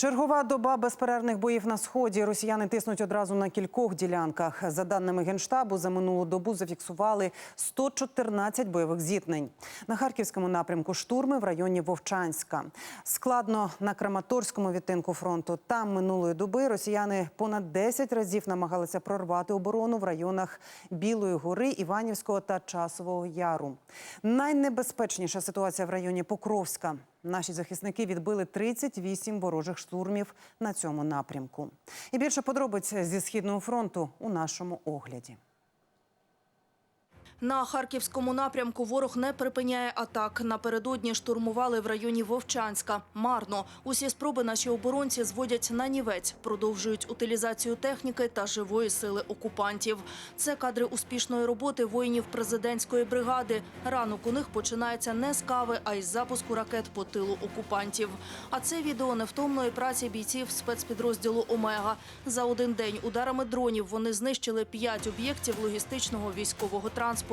Чергова доба безперервних боїв на сході. Росіяни тиснуть одразу на кількох ділянках. За даними генштабу, за минулу добу зафіксували 114 бойових зіткнень. На харківському напрямку штурми в районі Вовчанська. Складно на Краматорському відтинку фронту. Там минулої доби росіяни понад 10 разів намагалися прорвати оборону в районах Білої гори, Іванівського та Часового Яру. Найнебезпечніша ситуація в районі Покровська. Наші захисники відбили 38 ворожих штурмів на цьому напрямку. І більше подробиць зі східного фронту у нашому огляді. На харківському напрямку ворог не припиняє атак. Напередодні штурмували в районі Вовчанська. Марно. Усі спроби наші оборонці зводять на нівець, продовжують утилізацію техніки та живої сили окупантів. Це кадри успішної роботи воїнів президентської бригади. Ранок у них починається не з кави, а із запуску ракет по тилу окупантів. А це відео невтомної праці бійців спецпідрозділу Омега. За один день ударами дронів вони знищили п'ять об'єктів логістичного військового транспорту.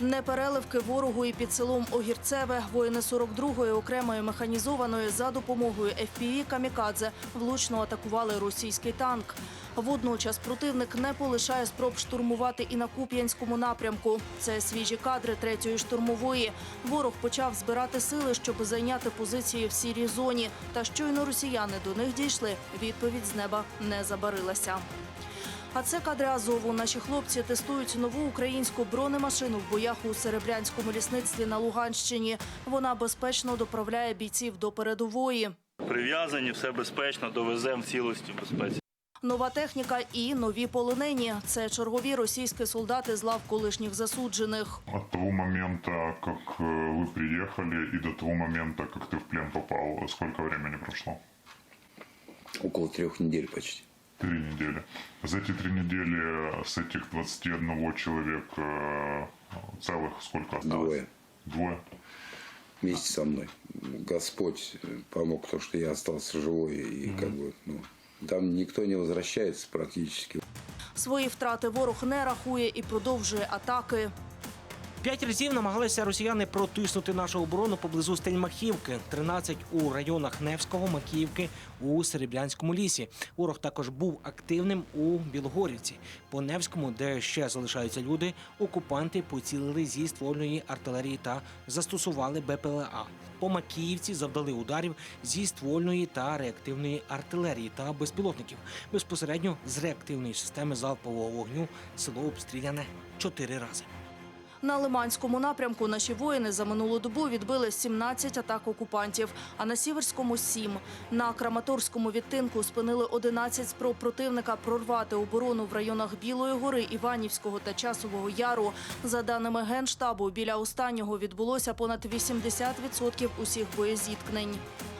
Непереливки ворогу і під селом Огірцеве воїни 42-ї окремої механізованої за допомогою FPV «Камікадзе» влучно атакували російський танк. Водночас противник не полишає спроб штурмувати і на Куп'янському напрямку. Це свіжі кадри третьої штурмової. Ворог почав збирати сили, щоб зайняти позиції в сірій зоні. Та щойно росіяни до них дійшли. Відповідь з неба не забарилася. А це кадри Азову. Наші хлопці тестують нову українську бронемашину в боях у Серебрянському лісництві на Луганщині. Вона безпечно доправляє бійців до передової. Прив'язані, все безпечно, довеземо в цілості в безпеці. Нова техніка і нові полонені. Це чергові російські солдати з лав колишніх засуджених. От того момента, как э, вы приехали, и до того момента, как ты в плен попал, сколько времени прошло? Около трех недель почти. Три недели. За эти три недели с этих 21 человек э, целых сколько осталось? Двое. Двое? Вместе со мной. Господь э, помог, то, что я остался живой. И как бы, ну, там никто не возвращается практически. Свої втрати ворог не рахує і продовжує атаки. П'ять разів намагалися росіяни протиснути нашу оборону поблизу Стельмахівки, 13 у районах Невського, Макіївки у Серебрянському лісі. Ворог також був активним у Білогорівці. По Невському, де ще залишаються люди, окупанти поцілили зі ствольної артилерії та застосували БПЛА. По Макіївці завдали ударів зі ствольної та реактивної артилерії та безпілотників. Безпосередньо з реактивної системи залпового вогню село обстріляне чотири рази. На Лиманському напрямку наші воїни за минулу добу відбили 17 атак окупантів, а на Сіверському – 7. На Краматорському відтинку спинили 11 спроб противника прорвати оборону в районах Білої гори, Іванівського та Часового Яру. За даними Генштабу, біля останнього відбулося понад 80% усіх боєзіткнень.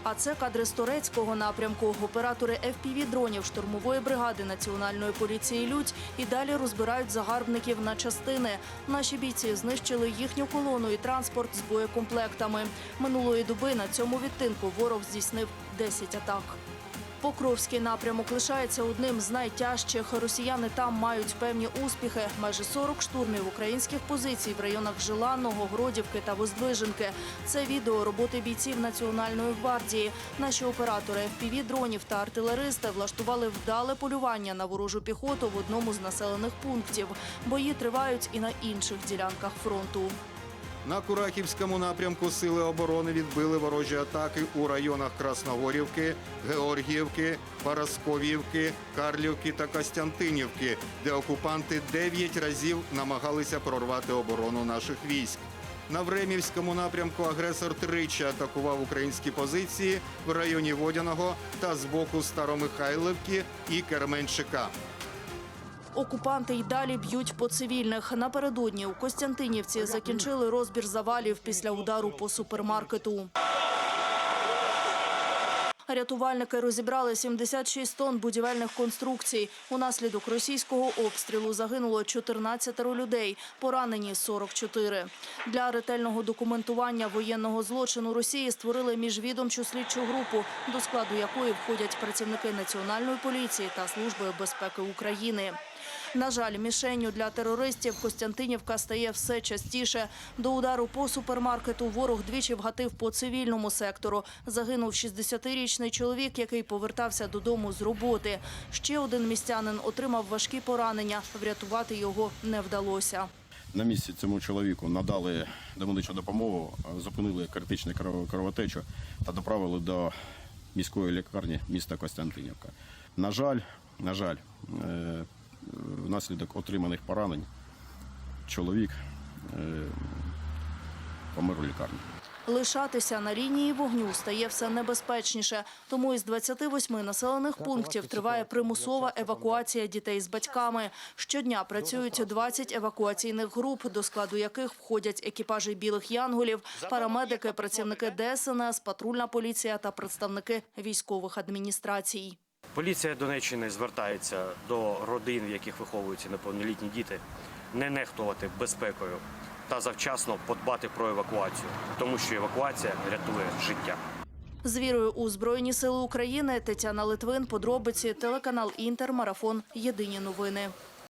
А це кадри з турецького напрямку. Оператори FPV-дронів штурмової бригади Національної поліції «Людь» і далі розбирають загарбників на частини. Наші бійці знищили їхню колону і транспорт з боєкомплектами. Минулої доби на цьому відтинку ворог здійснив 10 атак. Покровський напрямок лишається одним з найтяжчих. Росіяни там мають певні успіхи. Майже 40 штурмів українських позицій в районах Желанного, Гродівки та Воздвиженки. Це відео роботи бійців Національної гвардії. Наші оператори FPV-дронів та артилеристи влаштували вдале полювання на ворожу піхоту в одному з населених пунктів. Бої тривають і на інших ділянках фронту. На Курахівському напрямку сили оборони відбили ворожі атаки у районах Красногорівки, Георгіївки, Парасковівки, Карлівки та Костянтинівки, де окупанти 9 разів намагалися прорвати оборону наших військ. На Времівському напрямку агресор тричі атакував українські позиції в районі Водяного та з боку Старомихайлівки і Керменчика. Окупанти й далі б'ють по цивільних. Напередодні у Костянтинівці закінчили розбір завалів після удару по супермаркету. Рятувальники розібрали 76 тонн будівельних конструкцій. Унаслідок російського обстрілу загинуло 14 людей, поранені 44. Для ретельного документування воєнного злочину Росії створили міжвідомчу слідчу групу, до складу якої входять працівники Національної поліції та Служби безпеки України. На жаль, мішенню для терористів Костянтинівка стає все частіше. До удару по супермаркету ворог двічі вгатив по цивільному сектору. Загинув 60-річний чоловік, який повертався додому з роботи. Ще один містянин отримав важкі поранення. Врятувати його не вдалося. На місці цьому чоловіку надали домедичну допомогу, зупинили критичну кров- кровотечу та доправили до міської лікарні міста Костянтинівка. На жаль, на жаль, е, внаслідок отриманих поранень чоловік е, помер у лікарні. Лишатися на лінії вогню стає все небезпечніше. Тому із 28 населених пунктів триває примусова евакуація дітей з батьками. Щодня працюють 20 евакуаційних груп, до складу яких входять екіпажі білих янголів, парамедики, працівники ДСНС, патрульна поліція та представники військових адміністрацій. Поліція Донеччини звертається до родин, в яких виховуються неповнолітні діти, не нехтувати безпекою та завчасно подбати про евакуацію, тому що евакуація рятує життя. З вірою у Збройні Сили України Тетяна Литвин, подробиці, телеканал Інтер, марафон, єдині новини.